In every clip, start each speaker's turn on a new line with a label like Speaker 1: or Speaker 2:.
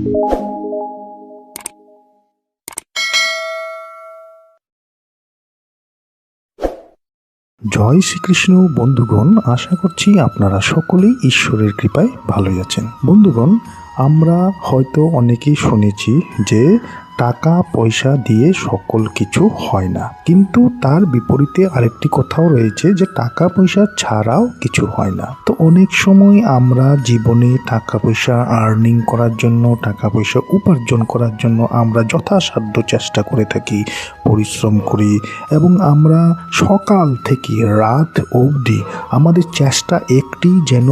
Speaker 1: জয় শ্রীকৃষ্ণ, বন্ধুগণ, আশা করছি আপনারা সকলেই ঈশ্বরের কৃপায় ভালোই আছেন। বন্ধুগণ, আমরা হয়তো অনেকেই শুনেছি যে টাকা, পয়সা দিয়ে সকল কিছু হয় না। কিন্তু তার বিপরীতে আরেকটি কথাও রয়েছে যে টাকা, পয়সা ছাড়াও কিছু হয় না। তো অনেক সময় আমরা জীবনে টাকা, পয়সা আর্নিং করার জন্য, টাকা, পয়সা উপার্জন করার জন্য আমরা যথাসাধ্য চেষ্টা করে থাকি, পরিশ্রম করি এবং আমরা সকাল থেকে রাত অবধি আমাদের চেষ্টা একটি যেন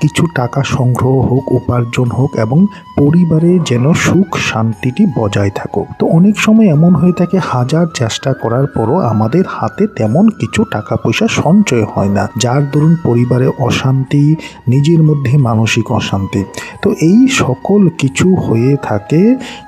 Speaker 1: কিছু টাকা সংগ্রহ হোক, উপার্জন হোক এবং পরিবারে যেন সুখ শান্তিটি বজায় থাকুক। তো অনেক সময় এমন হয়ে থাকে, হাজার চেষ্টা করার পরও আমাদের হাতে তেমন কিছু টাকা পয়সা সঞ্চয় হয় না। যার দরুন পরিবারে অশান্তি, নিজের মধ্যে মানসিক অশান্তি। তো এই সকল কিছু হয়ে থাকে,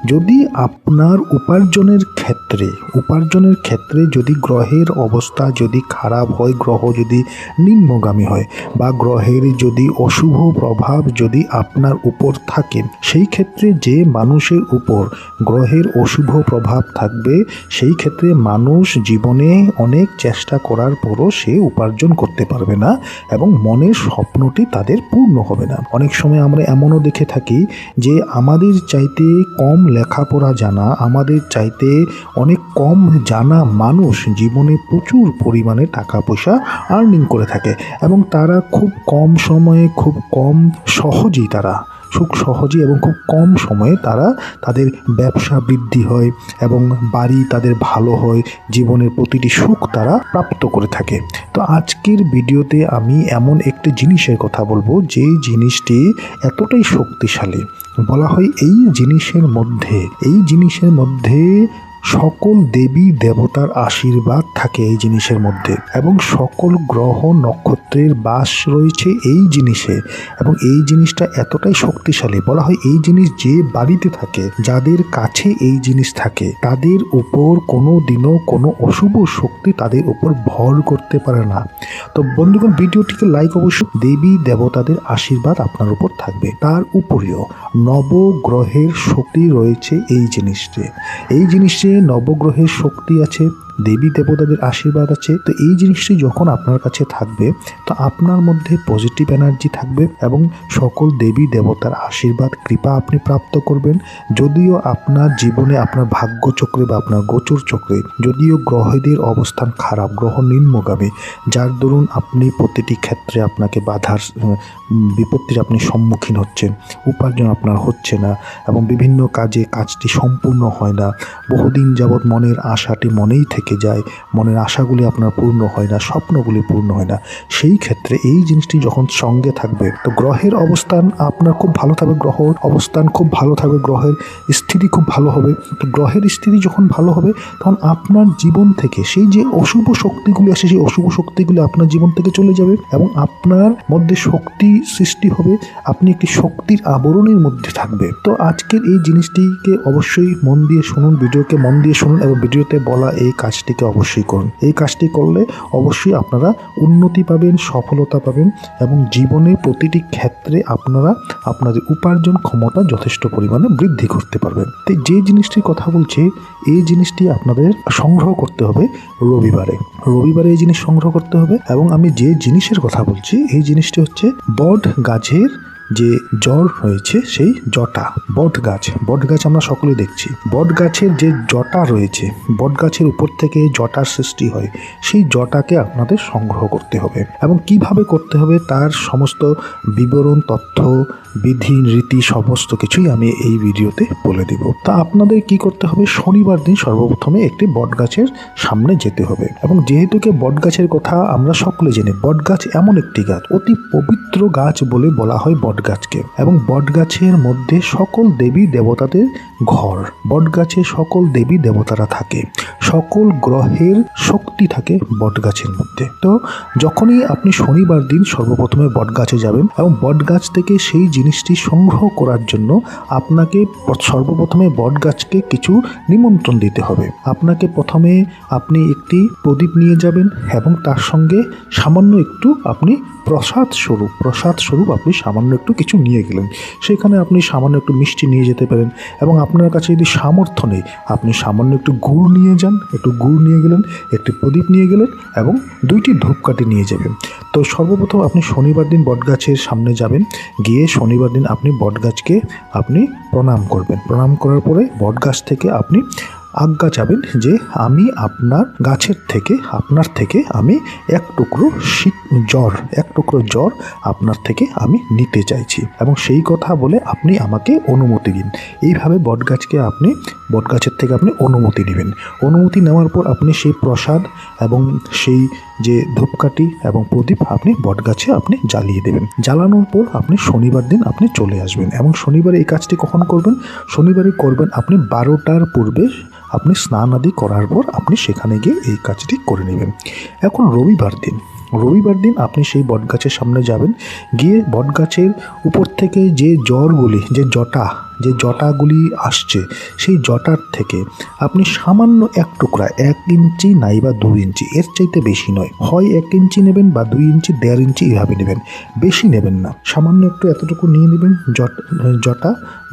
Speaker 1: যদি আপনার উপার্জনের ক্ষেত্রে উপার্জনের ক্ষেত্রে যদি গ্রহের অবস্থা যদি খারাপ হয়, গ্রহ যদি নিম্নগামী হয় বা গ্রহের যদি অশুভ প্রভাব যদি আপনার উপর থাকে, সেই ক্ষেত্রে যে মানুষের উপর গ্রহের অশুভ প্রভাব থাকবে, সেই ক্ষেত্রে মানুষ জীবনে অনেক চেষ্টা করার পরও সে উপার্জন করতে পারবে না এবং মনের স্বপ্নটি তাদের পূর্ণ হবে না। অনেক সময় আমরা এমনও দেখে থাকি যে আমাদের চাইতে কম লেখাপড়া জানা, আমাদের চাইতে অনেক কম জানা মানুষ জীবনে প্রচুর পরিমাণে টাকা পয়সা আর্নিং করে থাকে এবং তারা খুব কম সময়ে খুব কম সহজেই তারা, খুব সহজে এবং খুব কম সময়ে তারা তাদের ব্যবসা বৃদ্ধি হয় এবং বাড়ি তাদের ভালো হয়, জীবনের প্রতিটি সুখ তারা প্রাপ্ত করে থাকে। তো আজকের ভিডিওতে আমি এমন একটি জিনিসের কথা বলব, যে জিনিসটি এতটাই শক্তিশালী। বলা হয় এই জিনিসের মধ্যে, এই জিনিসের মধ্যে সকল দেবী দেবতার আশীর্বাদ থাকে এই জিনিসের মধ্যে এবং সকল গ্রহ নক্ষত্রের বাস রয়েছে এই জিনিসে এবং এই জিনিসটা এতটাই শক্তিশালী। বলা হয় এই জিনিস যে বাড়িতে থাকে, যাদের কাছে এই জিনিস থাকে, তাদের উপর কোনো দিনও কোনো অশুভ শক্তি তাদের উপর ভর করতে পারে না। তো বন্ধুগণ, ভিডিওটিকে লাইক অবশ্যই, দেবী দেবতাদের আশীর্বাদ আপনার উপর থাকবে। তার উপরেও নবগ্রহের শক্তি রয়েছে এই জিনিসটি এই জিনিসে নবগ্রহের শক্তি আছে। দেবী দেবতাদের আশীর্বাদ আছে, তো এই জিনিসটি যখন আপনার কাছে থাকবে, তো আপনার মধ্যে পজিটিভ এনার্জি থাকবে এবং সকল দেবী দেবতার আশীর্বাদ, কৃপা আপনি প্রাপ্ত করবেন। যদিও আপনার জীবনে আপনার ভাগ্য চক্রে বা আপনার গোচর চক্রে, যদিও গ্রহদের অবস্থান খারাপ, গ্রহ নিম্নগামী, যার দরুন আপনি প্রতিটি ক্ষেত্রে আপনাকে বাধার বিপত্তির আপনি সম্মুখীন হচ্ছেন, উপার্জন আপনার হচ্ছে না এবং বিভিন্ন কাজে কাজটি সম্পূর্ণ হয় না। বহুদিন যাবৎ মনের আশাটি মনেই থেকে যায়, মনের আশাগুলি আপনার পূর্ণ হয় না, স্বপ্নগুলি পূর্ণ হয় না। সেই ক্ষেত্রে এই জিনিসটি যখন সঙ্গে থাকবে, তো গ্রহের অবস্থান আপনার খুব ভালো থাকবে গ্রহ অবস্থান খুব ভালো থাকবে, গ্রহের স্থিতি খুব ভালো হবে। তো গ্রহের স্থিতি যখন ভালো হবে, তখন আপনার জীবন থেকে সেই যে অশুভ শক্তিগুলি আসে, সেই অশুভ শক্তিগুলি আপনার জীবন থেকে চলে যাবে এবং আপনার মধ্যে শক্তি সৃষ্টি হবে, আপনি একটি শক্তির আবরণের মধ্যে থাকবে। তো আজকের এই জিনিসটিকে অবশ্যই মন দিয়ে শুনুন, ভিডিওকে মন দিয়ে শুনুন এবং ভিডিওতে বলা এই কাজটিকে অবশ্যই করুন। এই কাজটি করলে অবশ্যই আপনারা উন্নতি পাবেন, সফলতা পাবেন এবং জীবনে প্রতিটি ক্ষেত্রে আপনারা আপনাদের উপার্জন ক্ষমতা যথেষ্ট পরিমাণে বৃদ্ধি করতে পারবেন। তো যে জিনিসটির কথা বলছি, এই জিনিসটি আপনাদের সংগ্রহ করতে হবে রবিবারে। রবিবারে এই জিনিস সংগ্রহ করতে হবে এবং আমি যে জিনিসের কথা বলছি, এই জিনিসটি হচ্ছে বট গাছের যে জ্বর রয়েছে সেই জটা বট গাছ বট গাছ আমরা সকলে দেখছি। বট গাছের যে জটা রয়েছে বট গাছের উপর থেকে জটার সৃষ্টি হয়, সেই জটাকে আপনাদের সংগ্রহ করতে হবে। এবং কীভাবে করতে হবে তার সমস্ত বিবরণ, তথ্য, বিধি, রীতি সমস্ত কিছুই আমি এই ভিডিওতে বলে দেব। তা আপনাদের কি করতে হবে? শনিবার দিন সর্বপ্রথমে একটি বট গাছের সামনে যেতে হবে। এবং যেহেতুকে বট গাছের কথা আমরা সকলে জানি বট গাছ এমন একটি গাছ, অতি পবিত্র গাছ বলে বলা হয় বট গাছকে এবং বটগাছের মধ্যে সকল দেবী দেবতাদের ঘর। বটগাছে সকল দেবী দেবতারা থাকে। সকল গ্রহের শক্তি থাকে বটগাছের মধ্যে। তো যখনই আপনি শনিবার দিন সর্বপ্রথমে বটগাছে যাবেন এবং বটগাছ থেকে সেই জিনিসটি সংগ্রহ করার জন্য আপনাকে সর্বপ্রথমে বটগাছকে কিছু নিমন্ত্রণ দিতে হবে। আপনাকে প্রথমে আপনি একটি প্রদীপ নিয়ে যাবেন এবং তার সঙ্গে সামান্য একটু আপনি প্রসাদ স্বরূপ প্রসাদ স্বরূপ আপনি সামান্য একটু কিছু নিয়ে গেলেন। সেখানে আপনি সামান্য একটু মিষ্টি নিয়ে যেতে পারেন এবং আপনার কাছে যদি সামর্থ্য নেই, আপনি সামান্য একটু গুড় নিয়ে যান, একটু গুড় নিয়ে গেলেন, একটি প্রদীপ নিয়ে গেলেন এবং দুইটি ধূপকাঠি নিয়ে যাবেন। তো সর্বপ্রথম আপনি শনিবার দিন বটগাছের সামনে যাবেন, গিয়ে শনিবার দিন আপনি বটগাছকে আপনি প্রণাম করবেন। প্রণাম করার পরে বটগাছ থেকে আপনি আজ্ঞা চাবেন যে আমি আপনার গাছের থেকে, আপনার থেকে আমি এক টুকরো শীত জ্বর, এক টুকরো জ্বর আপনার থেকে আমি নিতে চাইছি। এবং সেই কথা বলে আপনি আমাকে অনুমতি দিন। এইভাবে বটগাছকে আপনি বটগাছের থেকে আপনি অনুমতি নেবেন। অনুমতি নেওয়ার পর আপনি সেই প্রসাদ এবং সেই যে ধূপকাঠি এবং প্রদীপ আপনি বটগাছে আপনি জ্বালিয়ে দেবেন। জ্বালানোর পর আপনি শনিবার দিন আপনি চলে আসবেন এবং শনিবারে এই কাজটি কখন করবেন? শনিবারে করবেন আপনি বারোটার পূর্বে আপনি স্নান আদি করার পর আপনি সেখানে গিয়ে এই কাজটি করে নেবেন। এখন রবিবার দিন। রবিবার দিন আপনি সেই বটগাছের সামনে যাবেন। গিয়ে বটগাছের উপর থেকে যে জ্বরগুলি যে জটা যে জটাগুলি আসছে, সেই জটার থেকে আপনি সামান্য এক টুকরা, এক ইঞ্চি নাই বা দুই ইঞ্চি, এর চাইতে বেশি নয়। হয় এক ইঞ্চি নেবেন বা দুই ইঞ্চি, দেড় ইঞ্চি এভাবে নেবেন। বেশি নেবেন না। সামান্য একটু এতটুকু নিয়ে নেবেন, জট,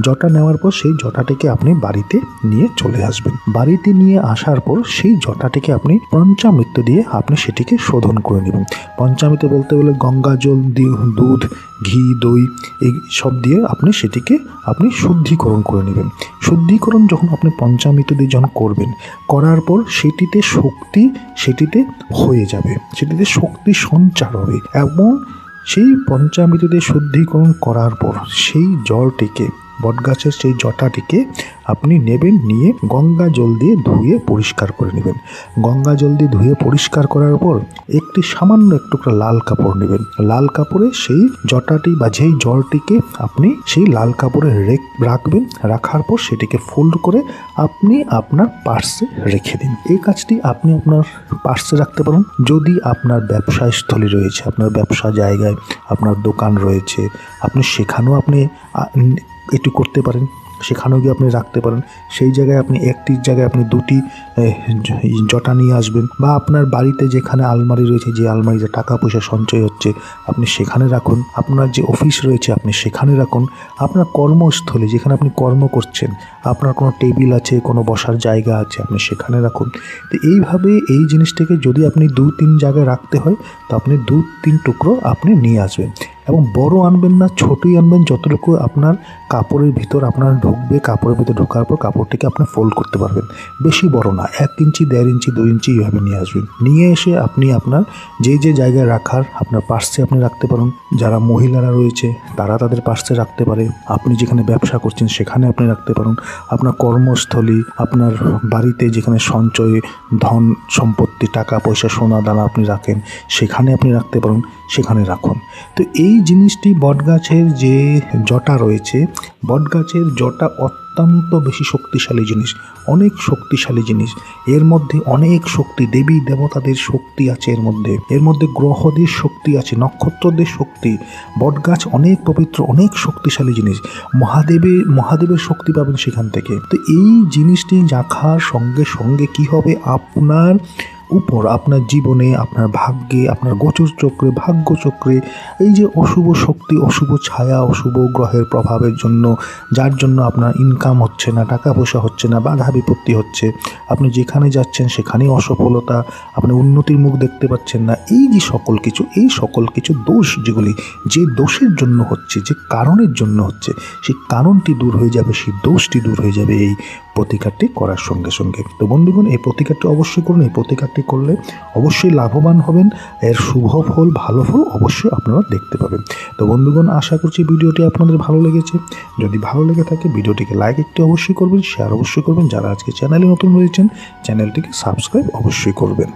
Speaker 1: জটা নেওয়ার পর সেই জটাটিকে আপনি বাড়িতে নিয়ে চলে আসবেন। বাড়িতে নিয়ে আসার পর সেই জটাটিকে আপনি পঞ্চামৃত দিয়ে আপনি সেটিকে শোধন করে নেবেন। পঞ্চামৃত বলতে গেলে গঙ্গা জল দি- দুধ, ঘি, দই, এই সব দিয়ে আপনি সেটিকে আপনি শুদ্ধিকরণ করে নেবেন। শুদ্ধিকরণ যখন আপনি পঞ্চামৃত দিয়ে যখন করবেন, করার পর সেটিতে শক্তি সেটিতে হয়ে যাবে, সেটিতে শক্তি সঞ্চার হবে এবং সেই পঞ্চামৃত দিয়ে শুদ্ধিকরণ করার পর সেই জলটিকে বটগাছের সেই জটাটিকে আপনি নেবেন, নিয়ে গঙ্গা জল দিয়ে ধুয়ে পরিষ্কার করে নেবেন। গঙ্গা জল দিয়ে ধুয়ে পরিষ্কার করার পর একটি সামান্য একটু করে লাল কাপড় নেবেন। লাল কাপড়ে সেই জটাটি বা যেই জলটিকে আপনি সেই লাল কাপড়ে রেখ, রাখবেন, রাখার পর সেটিকে ফোল্ড করে আপনি আপনার পার্সে রেখে দিন। এই কাজটি আপনি আপনার পার্সে রাখতে পারেন। যদি আপনার ব্যবসায় স্থলী রয়েছে, আপনার ব্যবসা জায়গায়, আপনার দোকান রয়েছে, আপনি সেখানেও আপনি এটি করতে পারেন, সেখানেও গিয়ে আপনি রাখতে পারেন। সেই জায়গায় আপনি একটির জায়গায় আপনি দুটি জটা নিয়ে আসবেন বা আপনার বাড়িতে যেখানে আলমারি রয়েছে, যে আলমারিতে টাকা পয়সা সঞ্চয় হচ্ছে, আপনি সেখানে রাখুন। আপনার যে অফিস রয়েছে, আপনি সেখানে রাখুন। আপনার কর্মস্থলে যেখানে আপনি কর্ম করছেন, আপনার কোনো টেবিল আছে, কোনো বসার জায়গা আছে, আপনি সেখানে রাখুন। তো এইভাবে এই জিনিসটাকে যদি আপনি দু তিন জায়গায় রাখতে হয়, তো আপনি দু তিন টুকরো আপনি নিয়ে আসবেন। এবং বড় আনবেন না, ছোটই আনবেন যতটুকু আপনার কাপড়ের ভিতর আপনার ঢুকবে, কাপড়ের ভিতর ঢোকার পর কাপড়টিকে আপনি ফোল্ড করতে পারবেন। বেশি বড় না, এক ইঞ্চি, দেড় ইঞ্চি, দুই ইঞ্চি এইভাবে নিয়ে আসবেন। নিয়ে এসে আপনি আপনার যে যে জায়গায় রাখার আপনার পার্সে আপনি রাখতে পারেন। যারা মহিলারা রয়েছে, তারা তাদের পার্সে রাখতে পারে। আপনি যেখানে ব্যবসা করছেন, সেখানে আপনি রাখতে পারেন। আপনার কর্মস্থলী, আপনার বাড়িতে যেখানে সঞ্চয়, ধন সম্পত্তি, টাকা পয়সা, সোনা, দানা আপনি রাখেন, সেখানে আপনি রাখতে পারেন, সেখানে রাখুন। তো এই জিনিসটি বটগাছের যে জটা রয়েছে, বটগাছের জটা অত্যন্ত বেশি শক্তিশালী জিনিস, অনেক শক্তিশালী জিনিস। এর মধ্যে অনেক শক্তি, দেবী দেবতাদের শক্তি আছে এর মধ্যে। এর মধ্যে গ্রহদের শক্তি আছে, নক্ষত্রদের শক্তি। বটগাছ অনেক পবিত্র, অনেক শক্তিশালী জিনিস। মহাদেবের মহাদেবের শক্তি পাবেন সেখান থেকে। তো এই জিনিসটি রাখার সঙ্গে সঙ্গে কি হবে? আপনার উপর আপনার জীবনে, আপনার ভাগ্যে, আপনার গোচর চক্রে, ভাগ্য চক্রে, এই যে অশুভ শক্তি, অশুভ ছায়া, অশুভ গ্রহের প্রভাবের জন্য, যার জন্য আপনার ইনকাম হচ্ছে না, টাকা পয়সা হচ্ছে না, বাধা বিপত্তি হচ্ছে, আপনি যেখানে যাচ্ছেন সেখানেই অসফলতা, আপনি উন্নতির মুখ দেখতে পাচ্ছেন না, এই যে সকল কিছু, এই সকল কিছু দোষ যেগুলি, যে দোষের জন্য হচ্ছে, যে কারণের জন্য হচ্ছে, সেই কারণটি দূর হয়ে যাবে, সেই দোষটি দূর হয়ে যাবে এই প্রতিকারটি করার সঙ্গে সঙ্গে। তো বন্ধুগণ, এই প্রতিকারটি অবশ্যই করুন। এই প্রতিকারটি করলে অবশ্যই লাভবান হবেন। এর শুভ ফল, ভালো ফল অবশ্যই আপনারা দেখতে পাবেন। তো বন্ধুগণ, আশা করছি ভিডিওটি আপনাদের ভালো লেগেছে। যদি ভালো লেগে থাকে, ভিডিওটিকে লাইক একটি অবশ্যই করবেন শেয়ার অবশ্যই করবেন। যারা আজকে চ্যানেলে নতুন রয়েছেন চ্যানেলটিকে সাবস্ক্রাইব অবশ্যই করবেন।